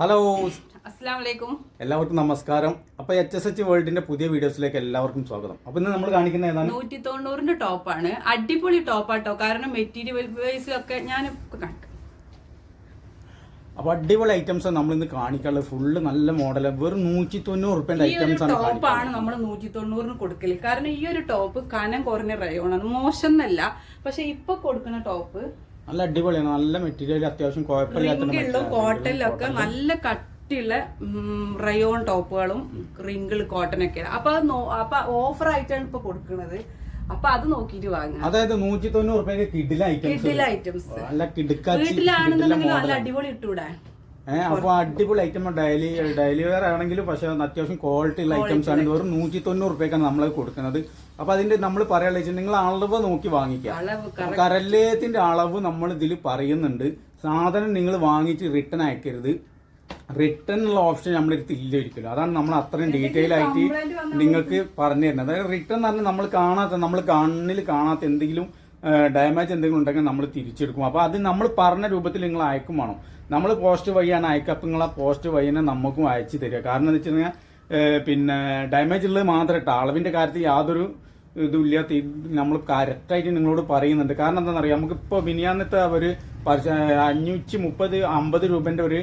Hello അസ്സാം വലൈക്കും എല്ലാവർക്കും നമസ്കാരം. അപ്പൊ എച്ച് എസ് എച്ച് വേൾഡിന്റെ പുതിയ വീഡിയോസിലേക്ക് എല്ലാവർക്കും സ്വാഗതം. അപ്പൊ ഇന്ന് നമ്മൾ കാണിക്കുന്ന ഏതാണ്? നൂറ്റി തൊണ്ണൂറിന്റെ ആണ്. അടിപൊളി ടോപ്പാട്ടോ കാരണം മെറ്റീരിയൽ വൈസ് ഒക്കെ ഞാൻ അപ്പൊ അടിപൊളി ഐറ്റംസ് നമ്മൾ ഇന്ന് കാണിക്കാനുള്ളത്. ഫുള്ള് നല്ല മോഡൽ വെറും നൂറ്റി തൊണ്ണൂറ് റുപ്യന്റെ ഐറ്റംസ് ആണ് ടോപ്പാണ് നമ്മൾ നൂറ്റി തൊണ്ണൂറിന് കൊടുക്കൽ. കാരണം ഈ ഒരു ടോപ്പ് കനം കുറഞ്ഞ റയോണാണ് മോശം എന്നല്ല. പക്ഷെ ഇപ്പൊ കൊടുക്കുന്ന ടോപ്പ് നല്ല അടിപൊളിയാണ്. നല്ല മെറ്റീരിയൽ അത്യാവശ്യം കുഴപ്പമില്ലാത്ത കോട്ടണിലൊക്കെ നല്ല കട്ടിയുള്ള റയോൺ ടോപ്പുകളും റിങ്കിൾ കോട്ടനൊക്കെ അപ്പൊ അത് നോ- അപ്പൊ ഓഫർ ആയിട്ടാണ് ഇപ്പൊ കൊടുക്കുന്നത് അപ്പൊ അത് നോക്കിട്ട് വാങ്ങാം. അതായത് നൂറ്റി തൊണ്ണൂറ് കിഡിൽ ഐറ്റംസ്. നല്ല കിടുക്കാച്ചി വീട്ടിലാണെന്നുണ്ടെങ്കിൽ നല്ല അടിപൊളി ഇട്ടൂടെ ഏഹ് അപ്പൊ അടിപൊളി ഐറ്റം ഡെയിലി ഡെയിലി വെയർ ആണെങ്കിലും പക്ഷെ അത്യാവശ്യം ക്വാളിറ്റി ഉള്ള ഐറ്റംസ് ആണ്. വെറും നൂറ്റി തൊണ്ണൂറ് റുപ്യക്കാണ് നമ്മൾ കൊടുക്കുന്നത്. അപ്പൊ അതിന്റെ നമ്മൾ പറയാനുള്ള വെച്ചാൽ നിങ്ങൾ അളവ് നോക്കി വാങ്ങിക്കുക. കരലേത്തിന്റെ അളവ് നമ്മൾ ഇതിൽ പറയുന്നുണ്ട്. സാധനം നിങ്ങൾ വാങ്ങിച്ച് റിട്ടേൺ അയക്കരുത്. റിട്ടേൺ ഉള്ള ഓപ്ഷൻ നമ്മൾ അടുത്ത് ഇല്ല ഒരിക്കലും. അതാണ് നമ്മൾ അത്രയും ഡീറ്റെയിൽ ആയിട്ട് നിങ്ങൾക്ക് പറഞ്ഞു തരുന്നത്. അതായത് റിട്ടേൺ എന്ന് പറഞ്ഞാൽ നമ്മൾ കാണാത്ത നമ്മൾ കണ്ണിൽ കാണാത്ത എന്തെങ്കിലും ഡാമേജ് എന്തെങ്കിലും ഉണ്ടെങ്കിൽ നമ്മൾ തിരിച്ചെടുക്കും. അപ്പോൾ അത് നമ്മൾ പറഞ്ഞ രൂപത്തിൽ നിങ്ങൾ അയക്കും വേണം. നമ്മൾ പോസ്റ്റ് വഴിയാണ് അയക്കുക അപ്പം നിങ്ങൾ ആ പോസ്റ്റ് വഴി തന്നെ നമുക്കും അയച്ചു തരിക. കാരണം എന്ന് വെച്ച് കഴിഞ്ഞാൽ പിന്നെ ഡാമേജ് ഉള്ളത് മാത്രം ഇട്ട അളവിന്റെ കാര്യത്തിൽ യാതൊരു ഇതുമില്ലാത്ത നമ്മൾ കറക്റ്റായിട്ട് നിങ്ങളോട് പറയുന്നുണ്ട്. കാരണം എന്താണെന്ന് അറിയാം നമുക്കിപ്പോൾ മിനിയാന്നത്തെ ഒരു അഞ്ഞൂറ്റി മുപ്പത് അമ്പത് രൂപന്റെ ഒരു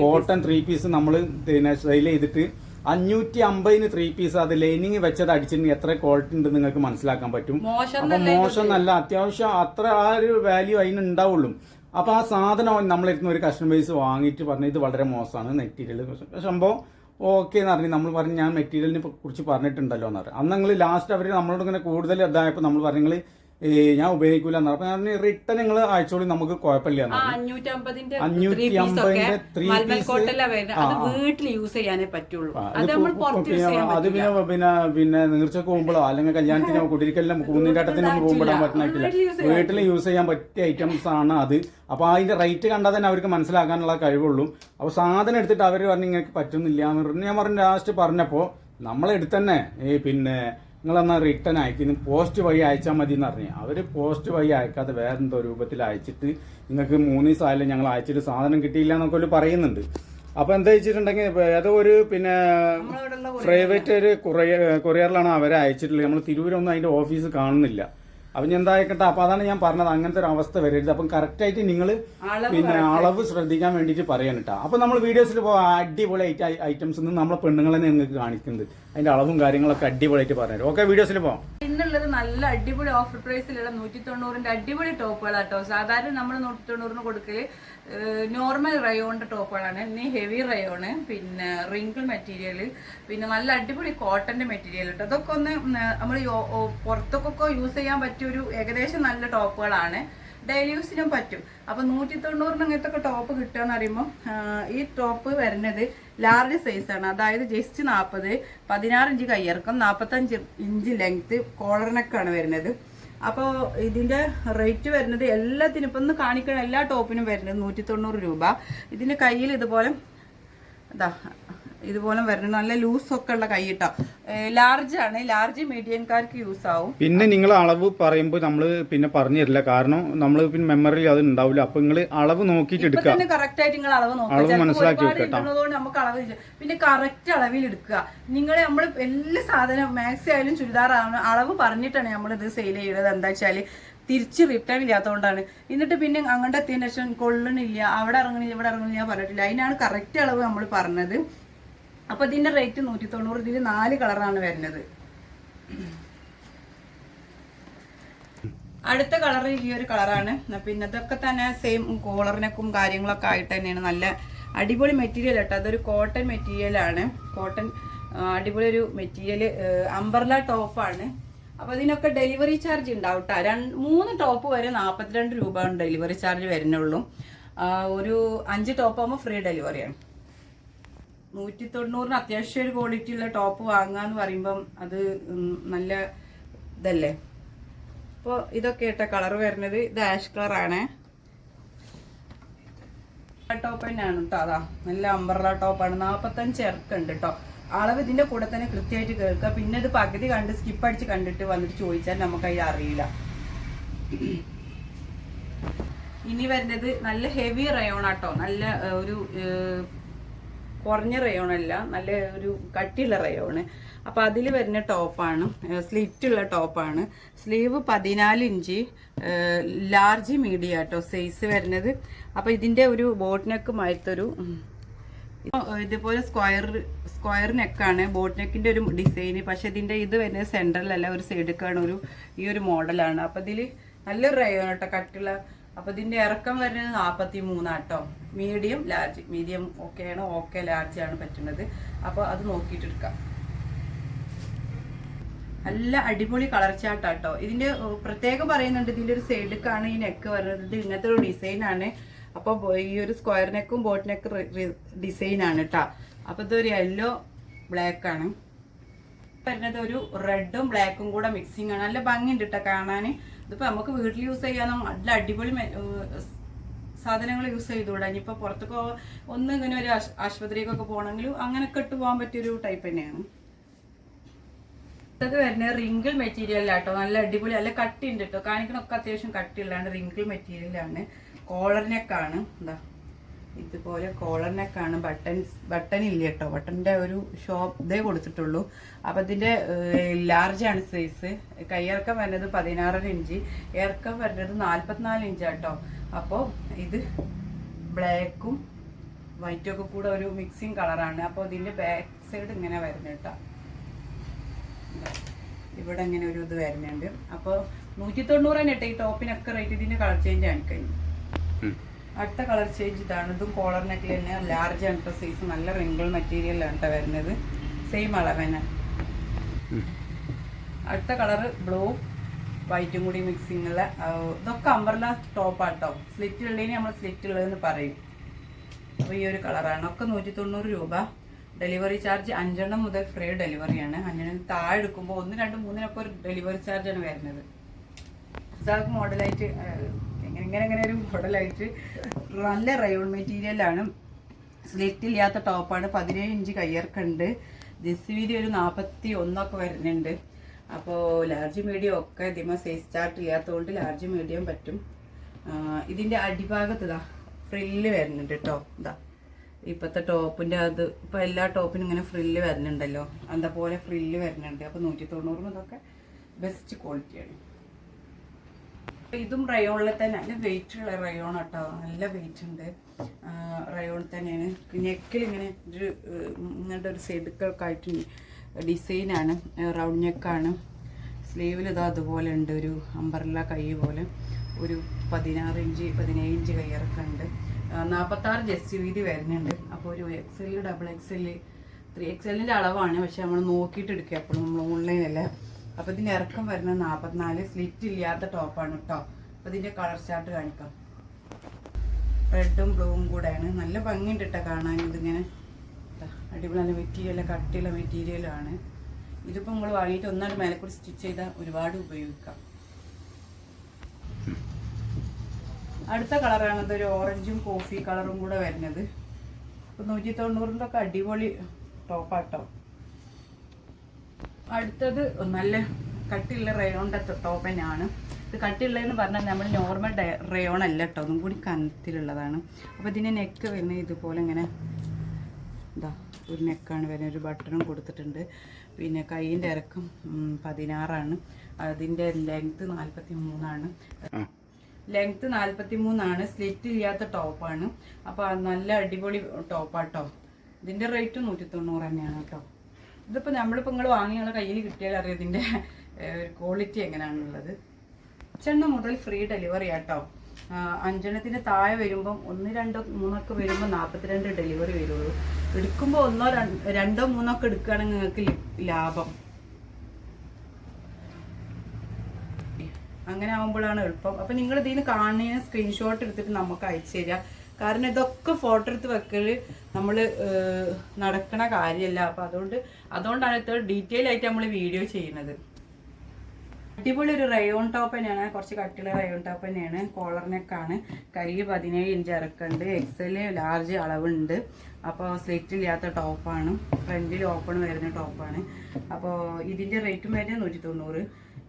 കോട്ടൺ ത്രീ പീസ് നമ്മൾ പിന്നെ സെയിൽ ചെയ്തിട്ട് അഞ്ഞൂറ്റി അമ്പതിന് ത്രീ പീസ് അത് ലൈനിങ് വെച്ചത് അടിച്ചിട്ടുണ്ടെങ്കിൽ എത്ര ക്വാളിറ്റി ഉണ്ട് നിങ്ങൾക്ക് മനസ്സിലാക്കാൻ പറ്റും? അപ്പൊ മോശം നല്ല അത്യാവശ്യം അത്ര ആ ഒരു വാല്യൂ അതിന് ഉണ്ടാവുള്ളൂ. അപ്പൊ ആ സാധനം നമ്മളിരുന്ന് ഒരു കസ്റ്റമേഴ്സ് വാങ്ങിയിട്ട് പറഞ്ഞു ഇത് വളരെ മോശമാണ് മെറ്റീരിയൽ സംഭവം ഓക്കെ എന്ന് പറഞ്ഞു. നമ്മൾ പറഞ്ഞു ഞാൻ മെറ്റീരിയലിനെ കുറിച്ച് പറഞ്ഞിട്ടുണ്ടല്ലോ എന്ന് പറഞ്ഞു. അന്ന് നിങ്ങൾ ലാസ്റ്റ് അവർ നമ്മളോട് ഇങ്ങനെ കൂടുതൽ ഇതായപ്പോൾ നമ്മൾ പറഞ്ഞു നിങ്ങൾ ഞാൻ ഉപയോഗിക്കൂല എന്ന് പറഞ്ഞു അപ്പൊ ഞാൻ റിട്ടേൺ നിങ്ങൾ അയച്ചോളി നമുക്ക് കുഴപ്പമില്ല അഞ്ഞൂറ്റമ്പതിന്റെ ത്രീ. വീട്ടിൽ യൂസ് ചെയ്യാനേ പറ്റുള്ളൂ. അത് പിന്നെ പിന്നെ പിന്നെ നീർച്ചക്ക് പോകുമ്പോഴോ അല്ലെങ്കിൽ കല്യാണത്തിന് കുടിരിക്കലിനോ കൂന്നിന്റെ പോകുമ്പോൾ ഇടാൻ പറ്റുന്നില്ല വീട്ടിൽ യൂസ് ചെയ്യാൻ പറ്റിയ ഐറ്റംസ് ആണ് അത്. അപ്പൊ അതിന്റെ റേറ്റ് കണ്ടാൽ തന്നെ അവർക്ക് മനസ്സിലാക്കാനുള്ള കഴിവുള്ളൂ. അപ്പൊ സാധനം എടുത്തിട്ട് അവർ പറഞ്ഞു നിങ്ങൾക്ക് പറ്റുന്നില്ല എന്ന് പറഞ്ഞു ഞാൻ പറഞ്ഞു ലാസ്റ്റ് പറഞ്ഞപ്പോ നമ്മളെടുത്തന്നെ ഈ പിന്നെ നിങ്ങളെന്നാ റിട്ടേൺ അയക്കുന്നു പോസ്റ്റ് വഴി അയച്ചാൽ മതി എന്ന് പറഞ്ഞു. അവർ പോസ്റ്റ് വഴി അയക്കാതെ വേറെന്തോ രൂപത്തിൽ അയച്ചിട്ട് നിങ്ങൾക്ക് മൂന്ന് ദിവസമായാലും ഞങ്ങൾ അയച്ചിട്ട് സാധനം കിട്ടിയില്ല എന്നൊക്കെ ഒരു പറയുന്നുണ്ട്. അപ്പോൾ എന്താ വെച്ചിട്ടുണ്ടെങ്കിൽ ഏതോ ഒരു പിന്നെ പ്രൈവറ്റ് ഒരു കൊറിയറിലാണ് അവരെ അയച്ചിട്ടുള്ളത്. നമ്മൾ തിരൂരൊന്നും അതിന്റെ ഓഫീസ് കാണുന്നില്ല. അപ്പൊ ഞാൻ എന്തായിക്കട്ടെ? അപ്പൊ അതാണ് ഞാൻ പറഞ്ഞത്. അങ്ങനത്തെ ഒരു അവസ്ഥ വരരുത്. അപ്പം കറക്റ്റ് ആയിട്ട് നിങ്ങൾ പിന്നെ അളവ് ശ്രദ്ധിക്കാൻ വേണ്ടിയിട്ട് പറയാൻ കേട്ടോ അപ്പൊ നമ്മൾ വീഡിയോസിൽ അടിപൊളി ഐറ്റംസ് നമ്മൾ പെണ്ണുങ്ങളെ നിങ്ങൾക്ക് കാണിക്കുന്നത് അതിന്റെ അളവും കാര്യങ്ങളൊക്കെ അടിപൊളിയായിട്ട് പറഞ്ഞു ഓക്കെ വീഡിയോസിൽ പോവാം. ഇന്നുള്ളത് നല്ല അടിപൊളി ഓഫർ പ്രൈസിലുള്ള നൂറ്റി തൊണ്ണൂറിന്റെ അടിപൊളി ടോപ്പുകളാണ് കേട്ടോ സാധാരണ നമ്മൾ നൂറ്റി തൊണ്ണൂറിന് കൊടുക്കൽ നോർമൽ റയോണിന്റെ ടോപ്പുകളാണ്. ഇനി ഹെവി റയോണ് പിന്നെ റിങ്കിൾ മെറ്റീരിയൽ പിന്നെ നല്ല അടിപൊളി കോട്ടന്റെ മെറ്റീരിയൽ കേട്ടോ അതൊക്കെ ഒന്ന് നമ്മൾ പുറത്തൊക്കെ യൂസ് ചെയ്യാൻ പറ്റിയ ഒരു ഏകദേശം നല്ല ടോപ്പുകളാണ്. ഡെയിലി യൂസിനും പറ്റും. അപ്പൊ നൂറ്റി തൊണ്ണൂറിന് അങ്ങനത്തെ ടോപ്പ് കിട്ടുക എന്ന് പറയുമ്പോൾ ഈ ടോപ്പ് വരുന്നത് ലാർജ് സൈസ് ആണ്. അതായത് ജസ്റ്റ് നാൽപ്പത് പതിനാറ് ഇഞ്ച് കയ്യിറക്കം നാൽപ്പത്തഞ്ച് ഇഞ്ച് ലെങ്ത് കോളറിനൊക്കെയാണ് വരുന്നത്. അപ്പോൾ ഇതിന്റെ റേറ്റ് വരുന്നത് എല്ലാത്തിനും ഇപ്പം ഒന്ന് കാണിക്കുന്ന എല്ലാ ടോപ്പിനും വരുന്നത് നൂറ്റി തൊണ്ണൂറ് രൂപ. ഇതിന്റെ കയ്യിൽ ഇതുപോലെ ഇതാ ഇതുപോലെ വരണം. നല്ല ലൂസ് ഒക്കെ ഉള്ള കൈ കേട്ടോ ലാർജ് ആണ് ലാർജ് മീഡിയംകാർക്ക് യൂസ് ആവും. പിന്നെ നിങ്ങൾ അളവ് പറയുമ്പോൾ നമ്മൾ പിന്നെ പറഞ്ഞു തരില്ല. കാരണം നമ്മൾ പിന്നെ മെമ്മറി അത് ഉണ്ടാവില്ല അപ്പൊ നിങ്ങൾ അളവ് നോക്കിയിട്ട് എടുക്കുക. കറക്റ്റ് ആയിട്ട് നിങ്ങൾ അളവ് മനസ്സിലാക്കി ഇടുന്നതുകൊണ്ട് നമുക്ക് അളവ് പിന്നെ കറക്റ്റ് അളവിൽ എടുക്കുക. നിങ്ങൾ നമ്മൾ എല്ലാ സാധനം മാക്സി ആയാലും ചുരിദാർ ആവണം അളവ് പറഞ്ഞിട്ടാണ് നമ്മൾ ഇത് സെയിൽ ചെയ്യുന്നത്. എന്താ വെച്ചാൽ തിരിച്ച് റിട്ടേൺ ഇല്ലാത്തതുകൊണ്ടാണ് എന്നിട്ട് പിന്നെ അങ്ങോട്ട് എത്തിയതിന് ശേഷം കൊള്ളണില്ല. അവിടെ ഇറങ്ങണില്ല ഇവിടെ ഇറങ്ങണില്ല പറഞ്ഞിട്ടില്ല. അതിനാണ് കറക്റ്റ് അളവ് നമ്മൾ പറഞ്ഞത്. അപ്പൊ ഇതിന്റെ റേറ്റ് നൂറ്റി തൊണ്ണൂറ് ഇതിൽ നാല് കളറാണ് വരുന്നത്. അടുത്ത കളർ ഈ ഒരു കളറാണ് പിന്നെ ഇതൊക്കെ തന്നെ സെയിം കോളറിനൊക്കെ കാര്യങ്ങളൊക്കെ ആയിട്ട് തന്നെയാണ്. നല്ല അടിപൊളി മെറ്റീരിയൽ കേട്ടോ. അതൊരു കോട്ടൺ മെറ്റീരിയലാണ് കോട്ടൺ അടിപൊളി ഒരു മെറ്റീരിയൽ അംബർല ടോപ്പാണ് അപ്പോൾ ഇതിനൊക്കെ ഡെലിവറി ചാർജ് ഉണ്ടാവും കേട്ടോ രണ്ട് മൂന്ന് ടോപ്പ് വരെ നാൽപ്പത്തിരണ്ട് രൂപ ഡെലിവറി ചാർജ് വരുന്നുള്ളൂ. ഒരു അഞ്ച് ടോപ്പ് ആകുമ്പോൾ ഫ്രീ ഡെലിവറിയാണ് നൂറ്റി തൊണ്ണൂറിന് അത്യാവശ്യം ഒരു ക്വാളിറ്റി ഉള്ള ടോപ്പ് വാങ്ങാന്ന് പറയുമ്പം അത് നല്ല ഇതല്ലേ? അപ്പോൾ ഇതൊക്കെ ഇട്ട കളർ വരുന്നത്. ഇത് ആഷ് കളർ ആണ്. ടോപ്പ് തന്നെയാണ് കേട്ടോ അതാ നല്ല അമ്പർല ടോപ്പാണ് നാൽപ്പത്തഞ്ച് ഇറക്കുണ്ട് കേട്ടോ അളവ് ഇതിന്റെ കൂടെ തന്നെ കൃത്യമായിട്ട് കേൾക്കുക പിന്നെ ഇത് പകുതി കണ്ട് സ്കിപ്പ് അടിച്ച് കണ്ടിട്ട് വന്നിട്ട് ചോദിച്ചാൽ നമുക്ക് അതിൽ അറിയില്ല. ഇനി വരുന്നത് നല്ല ഹെവി റയോൺ ആട്ടോ. നല്ല ഒരു കുറഞ്ഞ റയോണല്ല നല്ല ഒരു കട്ടിയുള്ള റയോണ്. അപ്പോൾ അതിൽ വരുന്ന ടോപ്പാണ് സ്ലിറ്റുള്ള ടോപ്പാണ്. സ്ലീവ് പതിനാല് ഇഞ്ച് ലാർജ് മീഡിയ കേട്ടോ സൈസ് വരുന്നത്. അപ്പോൾ ഇതിന്റെ ഒരു ബോട്ട് നെക്ക് മാറ്റൊരു ഇതുപോലെ സ്ക്വയർ സ്ക്വയർ നെക്കാണ് ബോട്ട് നെക്കിന്റെ ഒരു ഡിസൈൻ പക്ഷെ ഇതിന്റെ ഇത് വരുന്നത് സെൻട്രലല്ല ഒരു സൈഡിലേക്കാണ് ഒരു ഈ ഒരു മോഡലാണ്. അപ്പൊ ഇതിൽ നല്ലൊരു റയോൺ കേട്ടോ കട്ടുള്ള അപ്പൊ ഇതിന്റെ ഇറക്കം വരുന്നത് നാപ്പത്തി മൂന്നാട്ടോ മീഡിയം ലാർജ്. മീഡിയം ഓക്കെ ആണ് ഓക്കെ ലാർജ് ആണ് പറ്റുന്നത്. അപ്പോൾ അത് നോക്കിയിട്ട് എടുക്കാം. നല്ല അടിപൊളി കളർ ചാട്ടാട്ടോ ഇതിന്റെ ഏഹ്, പ്രത്യേകം പറയുന്നുണ്ട് ഇതിന്റെ ഒരു സൈഡിലേക്കാണ് ഈ നെക്ക് വരുന്നത്. ഇങ്ങനത്തെ ഒരു ഡിസൈൻ ആണ്. അപ്പൊ ഈ ഒരു സ്ക്വയർ നെക്കും ബോട്ട് നെക്ക് ഡിസൈനാണ് കേട്ടോ അപ്പൊ ഇതൊരു യെല്ലോ ബ്ലാക്ക് ആണ്. വരുന്നത് ഒരു റെഡും ബ്ലാക്കും കൂടെ മിക്സിങ് ആണ്. നല്ല ഭംഗിയുണ്ട് കേട്ടോ കാണാൻ ഇതിപ്പോ നമുക്ക് വീട്ടിൽ യൂസ് ചെയ്യാനും നല്ല അടിപൊളി സാധനങ്ങൾ യൂസ് ചെയ്തുകൂടാ. ഇനിയിപ്പോ പുറത്തൊക്കെ ഒന്ന് ഇങ്ങനെ ഒരു ആശ്- ആശുപത്രിക്കൊക്കെ പോകണമെങ്കിലും അങ്ങനെയൊക്കെ ഇട്ട് പോകാൻ പറ്റിയൊരു ടൈപ്പ് തന്നെയാണ്. അത് വരുന്നത് റിങ്കിൾ മെറ്റീരിയലാട്ടോ നല്ല അടിപൊളി നല്ല കട്ടിയുണ്ട് കേട്ടോ കാണിക്കണൊക്കെ അത്യാവശ്യം കട്ടിയുള്ളതാണ് റിങ്കിൾ മെറ്റീരിയലാണ് കോളർ ആണ്. എന്താ ഇതുപോലെ കോളർ ബട്ടൺ ബട്ടൺ ഇല്ല കേട്ടോ ബട്ടണിന്റെ ഒരു ഷോപ്പ് ഇതേ കൊടുത്തിട്ടുള്ളൂ. അപ്പൊ ഇതിന്റെ ലാർജ് ആണ് സൈസ് കൈയിറക്കം വരുന്നത് പതിനാറര ഇഞ്ച്. ഇറക്കം വരുന്നത് നാല്പത്തിനാല് ഇഞ്ച് കേട്ടോ അപ്പോൾ ഇത് ബ്ലാക്കും വൈറ്റും ഒക്കെ കൂടെ ഒരു മിക്സിങ് കളറാണ് അപ്പൊ ഇതിന്റെ ബാക്ക് സൈഡ് ഇങ്ങനെ വരുന്നത് കേട്ടോ ഇവിടെ ഇങ്ങനെ ഒരു ഇത് വരുന്നുണ്ട്. അപ്പോൾ നൂറ്റി തൊണ്ണൂറ് തന്നെ ഈ ടോപ്പിനൊക്കെ റേറ്റ് ഇതിന്റെ കളർ ചേഞ്ച് ആണ് കഴിഞ്ഞു. അടുത്ത കളർ ചേഞ്ച് ഇതാണ്. ഇതും കോളർ നെക്കിൽ തന്നെ ലാർജ് ആണ് സൈസ് നല്ല റിങ്കിൾ മെറ്റീരിയലാണ് കേട്ടോ വരുന്നത്. സെയിം അളവ് തന്നെ. അടുത്ത കളർ ബ്ലൂ വൈറ്റും കൂടി മിക്സിംഗ് ഉള്ള ഇതൊക്കെ അമ്പർല ടോപ്പാട്ടോ സ്ലിറ്റ് ഉള്ളതിന് നമ്മൾ സ്ലിറ്റ് ഉള്ളതെന്ന് പറയും. അപ്പോൾ ഈ ഒരു കളറാണ് ഒക്കെ നൂറ്റി തൊണ്ണൂറ് രൂപ. ഡെലിവറി ചാർജ് അഞ്ചെണ്ണം മുതൽ ഫ്രീ ഡെലിവറിയാണ് അഞ്ചെണ്ണം താഴെ എടുക്കുമ്പോൾ ഒന്ന് രണ്ട് മൂന്നിനൊക്കെ ഒരു ഡെലിവറി ചാർജാണ് വരുന്നത്. മോഡലായിട്ട് എങ്ങനെ ഇങ്ങനെ ഒരു മോഡലായിട്ട് നല്ല റയോൺ മെറ്റീരിയലാണ് സ്ലിറ്റ് ഇല്ലാത്ത ടോപ്പാണ് പതിനേഴ് ഇഞ്ച് കയ്യിറക്കുണ്ട്. വീതി ഒരു നാൽപ്പത്തി ഒന്നൊക്കെ വരുന്നുണ്ട്. അപ്പോൾ ലാർജ് മീഡിയം ഒക്കെ ഇതിമ സൈസ് ചാർട്ട് ചെയ്യാത്തതുകൊണ്ട് ലാർജ് മീഡിയം പറ്റും. ഇതിന്റെ അടിഭാഗത്ത് ഇതാ ഫ്രില്ല് വരുന്നുണ്ട് കേട്ടോ ഇതാ ഇപ്പോഴത്തെ ടോപ്പിന്റെ അത് ഇപ്പോൾ എല്ലാ ടോപ്പിനും ഇങ്ങനെ ഫ്രില്ല് വരുന്നുണ്ടല്ലോ. അതേപോലെ പോലെ ഫ്രില്ല് വരുന്നുണ്ട്. അപ്പോൾ നൂറ്റി തൊണ്ണൂറും ഇതൊക്കെ ബെസ്റ്റ് ക്വാളിറ്റിയാണ് ഇതും റയോണിൽ തന്നെ. നല്ല വെയിറ്റ് ഉള്ള റയോൺ കേട്ടോ നല്ല വെയിറ്റ് ഉണ്ട്. റയോൺ തന്നെയാണ്. നെക്കിൽ ഇങ്ങനെ ഒരു ഇങ്ങനത്തെ ഒരു സൈഡുകൾക്ക് ആയിട്ട് ഡിസൈനാണ് റൗണ്ട് നെക്കാണ് സ്ലീവിൽ ഇതാ അതുപോലെ ഉണ്ട്. ഒരു അമ്പർല കൈ പോലെ. ഒരു പതിനാറ് ഇഞ്ച് പതിനേഴ് ഇഞ്ച് കയ്യിറക്കം ഉണ്ട്. നാൽപ്പത്താറ് ജസ്റ്റ് വീതി വരുന്നുണ്ട്. അപ്പോൾ ഒരു X L double X L three X എല്ലിന്റെ അളവാണ്. പക്ഷെ നമ്മൾ നോക്കിയിട്ട് എടുക്കുക. അപ്പോൾ നമ്മൾ ഓൺലൈനല്ല അപ്പോൾ ഇതിന് ഇറക്കം വരുന്നത് നാൽപ്പത്തിനാല് സ്ലിറ്റ് ഇല്ലാത്ത ടോപ്പാണ് കേട്ടോ അപ്പോൾ ഇതിന്റെ കളർ ചാർട്ട് കാണിക്കാം. റെഡും ബ്ലൂവും കൂടെയാണ്. നല്ല ഭംഗിയുണ്ട് കേട്ടോ കാണാൻ. ഇതിങ്ങനെ അടിപൊളി നല്ല മെറ്റീരിയൽ കട്ടിയുള്ള മെറ്റീരിയലാണ് ഇതിപ്പോൾ നമ്മൾ വാങ്ങിയിട്ട് ഒന്നാണ് മേലെ കൂടി സ്റ്റിച്ച് ചെയ്താൽ ഒരുപാട് ഉപയോഗിക്കാം. അടുത്ത കളറാണ് ഒരു ഓറഞ്ചും കോഫി കളറും കൂടെ വരുന്നത്. ഇപ്പൊ നൂറ്റി തൊണ്ണൂറിന്റെ ഒക്കെ അടിപൊളി ടോപ്പാട്ടോ അടുത്തത് നല്ല കട്ടിയുള്ള റയോണിന്റെ ടോപ്പനാണ് ഇത് കട്ടിയുള്ളതെന്ന് പറഞ്ഞാൽ നമ്മൾ നോർമൽ റയോൺ അല്ല കേട്ടോ ഒന്നും കൂടി കനത്തിലുള്ളതാണ്. അപ്പോൾ ഇതിന്റെ നെക്ക് വരുന്നത് ഇതുപോലെ ഇങ്ങനെ ഇതാ ഒരു നെക്കാണ് വരുന്നത് ഒരു ബട്ടണും കൊടുത്തിട്ടുണ്ട്. പിന്നെ കൈയിന്റെ ഇറക്കം പതിനാറാണ്. അതിന്റെ ലെങ്ത്ത് നാൽപ്പത്തി മൂന്നാണ് ലെങ്ത് ലെങ്ത്ത് നാൽപ്പത്തി മൂന്നാണ് സ്ലിറ്റ് ഇല്ലാത്ത ടോപ്പാണ് അപ്പോൾ നല്ല അടിപൊളി ടോപ്പാട്ടോ ഇതിന്റെ റേറ്റ് നൂറ്റി തൊണ്ണൂറ് തന്നെയാണ് കേട്ടോ ഇതിപ്പോൾ നമ്മളിപ്പോൾ നിങ്ങൾ വാങ്ങിയുള്ള കയ്യിൽ കിട്ടിയാൽ അറിയാം ഇതിന്റെ ക്വാളിറ്റി എങ്ങനെയാണുള്ളത് അഞ്ചെണ്ണം മുതൽ ഫ്രീ ഡെലിവറി ആട്ടോ. അഞ്ചെണ്ണത്തിന് താഴെ വരുമ്പം ഒന്ന് രണ്ടോ മൂന്നൊക്കെ വരുമ്പോൾ നാൽപ്പത്തിരണ്ട് ഡെലിവറി വരുള്ളൂ. എടുക്കുമ്പോൾ ഒന്നോ രണ്ടോ മൂന്നോ ഒക്കെ എടുക്കുകയാണെങ്കിൽ നിങ്ങൾക്ക് ലാഭം. അങ്ങനെ ആകുമ്പോഴാണ് എളുപ്പം. അപ്പം നിങ്ങൾ ഇതിന് കാണുന്ന സ്ക്രീൻഷോട്ട് എടുത്തിട്ട് നമുക്ക് അയച്ചു തരിക കാരണം ഇതൊക്കെ ഫോട്ടോ എടുത്ത് വെക്കൽ നമ്മൾ നടക്കണ കാര്യമല്ല അപ്പം അതുകൊണ്ട് അതുകൊണ്ടാണ് ഇത്ര ഡീറ്റെയിൽ ആയിട്ട് നമ്മൾ വീഡിയോ ചെയ്യുന്നത്. അടിപൊളി ഒരു റയോൺ ടോപ്പ് തന്നെയാണ്. കുറച്ച് കട്ടിയുള്ള റയോൺ ടോപ്പ് തന്നെയാണ്. കോളർ നെക്കാണ് കൈ പതിനേഴ് ഇഞ്ച് ഇറക്കുന്നുണ്ട് എക്സൽ ലാർജ് അളവുണ്ട്. അപ്പോൾ സ്ലിറ്റ് ഇല്ലാത്ത ടോപ്പാണ് ഫ്രണ്ടിൽ ഓപ്പൺ വരുന്ന ടോപ്പാണ് അപ്പോൾ ഇതിന്റെ റേറ്റും വരുന്നത് നൂറ്റി തൊണ്ണൂറ്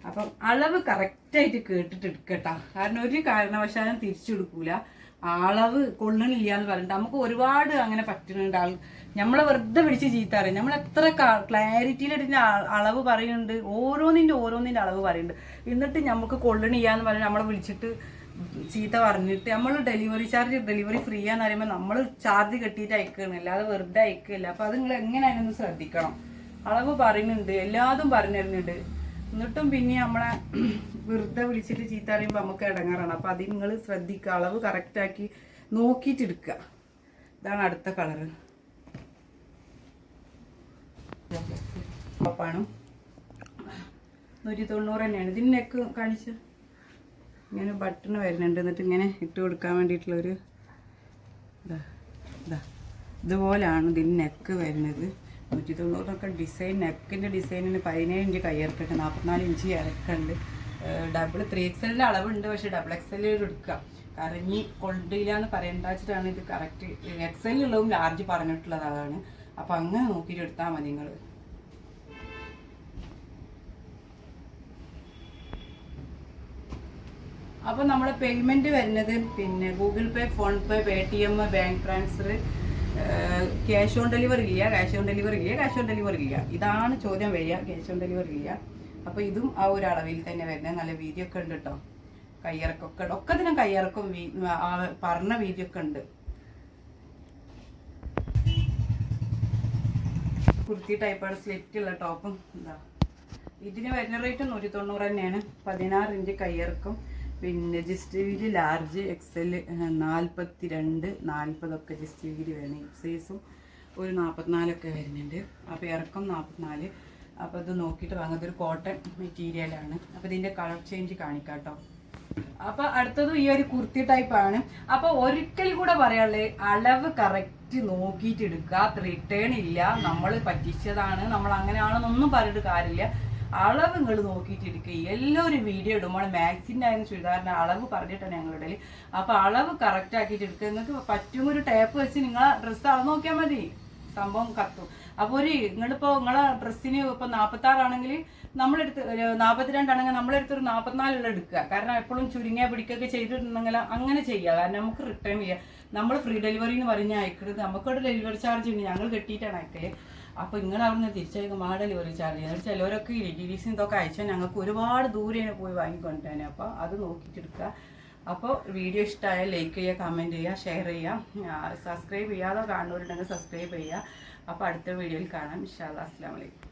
അപ്പം അളവ് കറക്റ്റായിട്ട് കേട്ടിട്ട് എടുക്കട്ടാ. കാരണം ഒരു കാരണവശാലും തിരിച്ചു കൊടുക്കൂല അളവ് കൊള്ളണില്ല എന്ന് പറഞ്ഞിട്ട് നമുക്ക് ഒരുപാട് അങ്ങനെ പറ്റുന്നുണ്ട്. ആൾ നമ്മളെ വെറുതെ പിടിച്ച് ചീത്താറ് നമ്മൾ എത്ര ക്ലാരിറ്റിയിൽ ഇതിന്റെ അളവ് പറയുന്നുണ്ട്. ഓരോന്നിന്റെ ഓരോന്നിന്റെ അളവ് പറയുന്നുണ്ട്. എന്നിട്ട് നമുക്ക് കൊള്ളണില്ല എന്ന് പറഞ്ഞ് നമ്മളെ വിളിച്ചിട്ട് ചീത്ത പറഞ്ഞിട്ട് നമ്മൾ ഡെലിവറി ചാർജ് ഡെലിവറി ഫ്രീ ആന്ന് പറയുമ്പോൾ നമ്മൾ ചാർജ് കെട്ടിയിട്ട് അയക്കണം. അല്ലാതെ വെറുതെ അയക്കില്ല. അപ്പൊ അത് നിങ്ങൾ എങ്ങനെയാണെന്ന് ശ്രദ്ധിക്കണം. അളവ് പറയുന്നുണ്ട്. എല്ലാതും പറഞ്ഞു തരുന്നുണ്ട്. എന്നിട്ടും പിന്നെ നമ്മളെ വെറുതെ വിളിച്ചിട്ട് ചീത്ത അറിയുമ്പോൾ നമുക്ക് ഇടങ്ങാറാണ്. അപ്പം അത് നിങ്ങൾ ശ്രദ്ധിക്കുക. അളവ് കറക്റ്റാക്കി നോക്കിയിട്ട് എടുക്കുക ഇതാണ് അടുത്ത കളറ് പപ്പാണ് നൂറ്റി തൊണ്ണൂറ് തന്നെയാണ്. ഇതിന് നെക്ക് കാണിച്ച്. ഇങ്ങനെ ബട്ടൺ വരുന്നുണ്ട്. എന്നിട്ട് ഇങ്ങനെ ഇട്ട് കൊടുക്കാൻ വേണ്ടിയിട്ടുള്ളൊരു ഇതാ ഇതാ. ഇതുപോലാണ് ഇതിന് നെക്ക് വരുന്നത്. നൂറ്റി തൊണ്ണൂറിനൊക്കെ ഡിസൈൻ നെക്കിന്റെ ഡിസൈനിന് പതിനേഴ് ഇഞ്ച് കയ്യിറക്കുണ്ട് നാൽപ്പത്തിനാല് ഇഞ്ച് ഇറക്കുണ്ട് ഡബിൾ ത്രീ എക്സലിന്റെ അളവുണ്ട് പക്ഷേ ഡബിൾ എക്സലിൽ എടുക്കുക കറങ്ങി കൊണ്ടില്ല എന്ന് പറയണ്ടാച്ചിട്ടാണ് ഇത് കറക്റ്റ് എക്സലിലുള്ളതും ലാർജ് പറഞ്ഞിട്ടുള്ളതാണ് അപ്പം അങ്ങനെ നോക്കിയിട്ട് എടുത്താൽ മതി നിങ്ങൾ അപ്പോൾ നമ്മുടെ പേയ്മെന്റ് വരുന്നത് പിന്നെ Google Pay PhonePe pay T M bank transfer cash on delivery ഇല്ല ക്യാഷ് ഓൺ ഡെലിവറി ഇല്ല ക്യാഷ് ഓൺ ഡെലിവറി ഇല്ല. ഇതാണ് ചോദ്യം വരിക ക്യാഷ് ഓൺ ഡെലിവറി ഇല്ല. അപ്പോൾ ഇതും ആ ഒരു അളവിൽ തന്നെ വരുന്നത് നല്ല വീതിയൊക്കെ ഉണ്ട് കേട്ടോ കയ്യിറക്കൊക്കെ ഉണ്ട്. ഒക്കെ ഇതിനും കയ്യിറക്കും പറഞ്ഞ വീതിയൊക്കെ ഉണ്ട്. കുർത്തി ടൈപ്പാണ് സ്ലിറ്റ് ഉള്ള ടോപ്പും എന്താ ഇതിന് വരുന്ന റേറ്റ് നൂറ്റി തൊണ്ണൂറ് തന്നെയാണ്. പതിനാറ് ഇഞ്ച് കയ്യിറക്കും. പിന്നെ ജിസ്റ്റ് വീൽ ലാർജ് എക്സൽ നാൽപ്പത്തി രണ്ട് നാൽപ്പതൊക്കെ ജിസ്റ്റ് വീൽ വേണം. സൈസും ഒരു നാൽപ്പത്തിനാലൊക്കെ വരുന്നുണ്ട്. അപ്പോൾ ഇറക്കം നാൽപ്പത്തിനാല് അപ്പോൾ ഇത് നോക്കിയിട്ട് വാങ്ങുന്നത് ഒരു കോട്ടൺ മെറ്റീരിയലാണ്. അപ്പോൾ ഇതിന്റെ കളർ ചേഞ്ച് കാണിക്കാം കേട്ടോ അപ്പൊ അടുത്തതും ഈ ഒരു കുർത്തി ടൈപ്പ് ആണ്. അപ്പൊ ഒരിക്കൽ കൂടെ പറയാനുള്ളത് അളവ് കറക്റ്റ് നോക്കിയിട്ട് എടുക്കുക റിട്ടേൺ ഇല്ല. നമ്മൾ പറ്റിച്ചതാണ്. നമ്മൾ അങ്ങനെയാണെന്നൊന്നും പറഞ്ഞിട്ട് കാര്യമില്ല. അളവ് നിങ്ങൾ നോക്കിയിട്ട് എടുക്കുക എല്ലാവരും വീഡിയോ ഇടുമ്പോൾ മാക്സിന്റെ ആയിരുന്നു ചുരിദാറിന്റെ അളവ് പറഞ്ഞിട്ടാണ് ഞങ്ങളുടെ അപ്പോൾ അപ്പൊ അളവ് കറക്റ്റ് ആക്കിയിട്ട് എടുക്കുക നിങ്ങൾക്ക് പറ്റും ഒരു ടേപ്പ് വെച്ച് നിങ്ങൾ ഡ്രസ്സ് അളവ് നോക്കിയാൽ മതി. സംഭവം കത്തും. അപ്പോൾ ഒരു നിങ്ങളിപ്പോ നിങ്ങളെ ഡ്രസ്സിന് ഇപ്പൊ നാൽപ്പത്തി ആറാണെങ്കിൽ നമ്മളെടുത്ത് നാൽപ്പത്തിരണ്ടാണെങ്കിൽ നമ്മളെടുത്ത് ഒരു നാൽപ്പത്തിനാലുള്ള എടുക്കുക. കാരണം എപ്പോഴും ചുരുങ്ങിയ പിടിക്കൊക്കെ ചെയ്തിട്ടുണ്ടെങ്കിൽ അങ്ങനെ ചെയ്യുക കാരണം നമുക്ക് റിട്ടേൺ ചെയ്യാം. നമ്മൾ ഫ്രീ ഡെലിവറി എന്ന് പറഞ്ഞാൽ അയക്കരുത് നമുക്കൊരു ഡെലിവറി ചാർജ് ഉണ്ട്. ഞങ്ങൾ കെട്ടിയിട്ടാണ് അയക്കൽ. അപ്പോൾ നിങ്ങൾ അവിടുന്ന് തിരിച്ചയക്കും ആ ഡെലിവറി ചാർജ് ചെയ്യുന്നത് ചിലവരൊക്കെ ഈ ഡി സിന്ന് ഇതൊക്കെ അയച്ചാൽ ഞങ്ങൾക്ക് ഒരുപാട് ദൂരെയാണ് പോയി വാങ്ങിക്കൊണ്ടുവരാൻ അപ്പോൾ അത് നോക്കിയിട്ടെടുക്കുക അപ്പോൾ വീഡിയോ ഇഷ്ടമായാൽ ലൈക്ക് ചെയ്യുക കമന്റ് ചെയ്യുക ഷെയർ ചെയ്യുക. സബ്സ്ക്രൈബ് ചെയ്യാതെ കാണുന്നവരുണ്ടെങ്കിൽ സബ്സ്ക്രൈബ് ചെയ്യുക. അപ്പോൾ അടുത്ത വീഡിയോയിൽ കാണാം. ഇൻഷാല്ലാ അസ്സാം വലൈക്കും